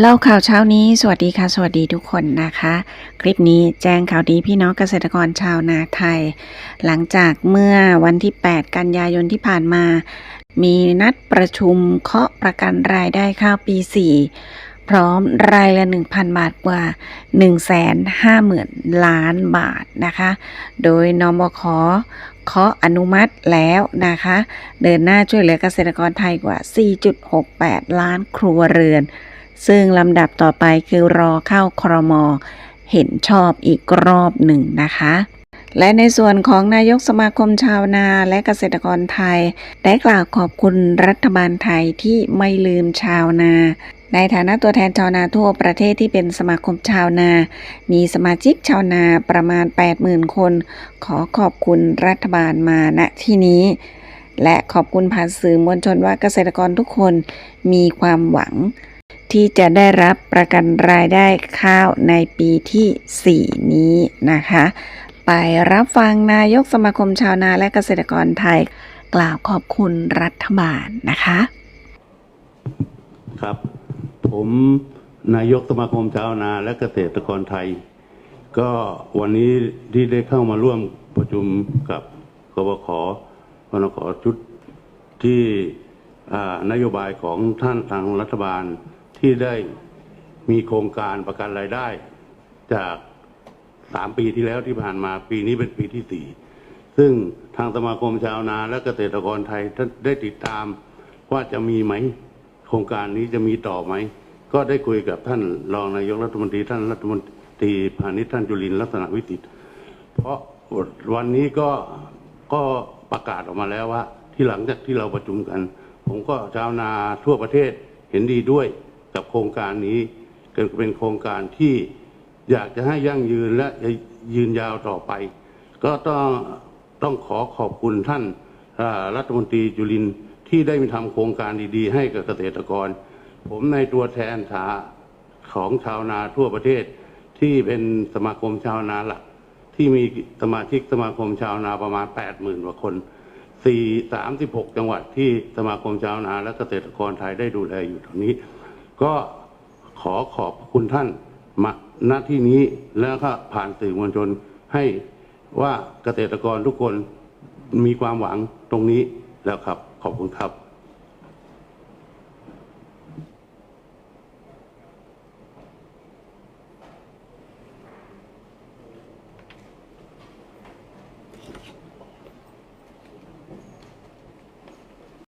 เล่าข่าวเช้านี้ สวัสดีค่ะ สวัสดีทุกคนนะคะ คลิปนี้แจ้งข่าวดีพี่น้องเกษตรกรชาวนาไทย หลังจากเมื่อวันที่ 8 กันยายนที่ผ่านมา มีนัดประชุมเคาะประกันรายได้ข้าวปี 4 พร้อมรายละ 1,000 บาทกว่า 150,000 ล้านบาทนะคะ โดยนมขเคาะอนุมัติแล้วนะคะ เดินหน้าช่วยเหลือเกษตรกรไทยกว่า 4.68 ล้านครัวเรือน ซึ่งลำดับต่อไปคือรอเข้าครม เห็นชอบอีกรอบหนึ่งนะคะ และในส่วนของนายกสมาคมชาวนาและเกษตรกรไทย ได้กล่าวขอบคุณรัฐบาลไทยที่ไม่ลืมชาวนาในฐานะตัวแทนชาวนาทั่วประเทศที่เป็นสมาคมชาวนา มีสมาชิกชาวนาประมาณ 80,000 คน ขอขอบคุณรัฐบาลมาณที่นี้ และขอบคุณผ่านสื่อมวลชนว่าเกษตรกรทุกคนมีความหวัง ที่จะได้รับประกันรายได้ข้าวในปีที่ 4 นี้นะคะ ไปรับฟังนายกสมาคมชาวนาและเกษตรกรไทย กล่าวขอบคุณรัฐบาลนะคะ ครับ ผมนายกสมาคมชาวนาและเกษตรกรไทย ก็วันนี้ที่ได้เข้ามาร่วมประชุมกับกบขพนขชุดที่นโยบายของท่านทางรัฐบาล ที่ได้มีโครงการประกันรายได้ จากสามปีที่แล้วที่ผ่านมาปีนี้เป็นปีที่สี่ซึ่งทางสมาคมชาวนาและเกษตรกรไทยท่านได้ติดตามว่าจะมีไหม โครงการนี้จะมีต่อไหม ก็ได้คุยกับท่านรองนายกรัฐมนตรีท่านรัฐมนตรีพาณิชย์ท่านจุลินลักษณะวิสิทธิ์เพราะวันนี้ก็ก็ประกาศออกมาแล้วว่า ที่หลังจากที่เราประชุมกัน ผมก็ชาวนาทั่วประเทศเห็นดีด้วย กับโครงการนี้เกิดเป็นโครงการที่อยากจะให้ยั่งยืนและยืนยาวต่อไป ก็ต้องต้องขอขอบคุณท่านรัฐมนตรีจุลินที่ได้มีทำโครงการดีๆ ให้กับเกษตรกร ผมในตัวแทนฐาของชาวนาทั่วประเทศ ที่เป็นสมาคมชาวนาหลัก ที่มีสมาชิกสมาคมชาวนาประมาณ 8 0,000กว่าคน4 36 จังหวัดที่สมาคมชาวนาและเกษตรกรไทยได้ดูแลอยู่ตรงนี้ ก็ขอขอบคุณท่านมาณที่นี้แล้วก็ผ่านสื่อมวลชนให้ว่าเกษตรกรทุกคนมีความหวังตรงนี้แล้วครับ ขอบคุณครับ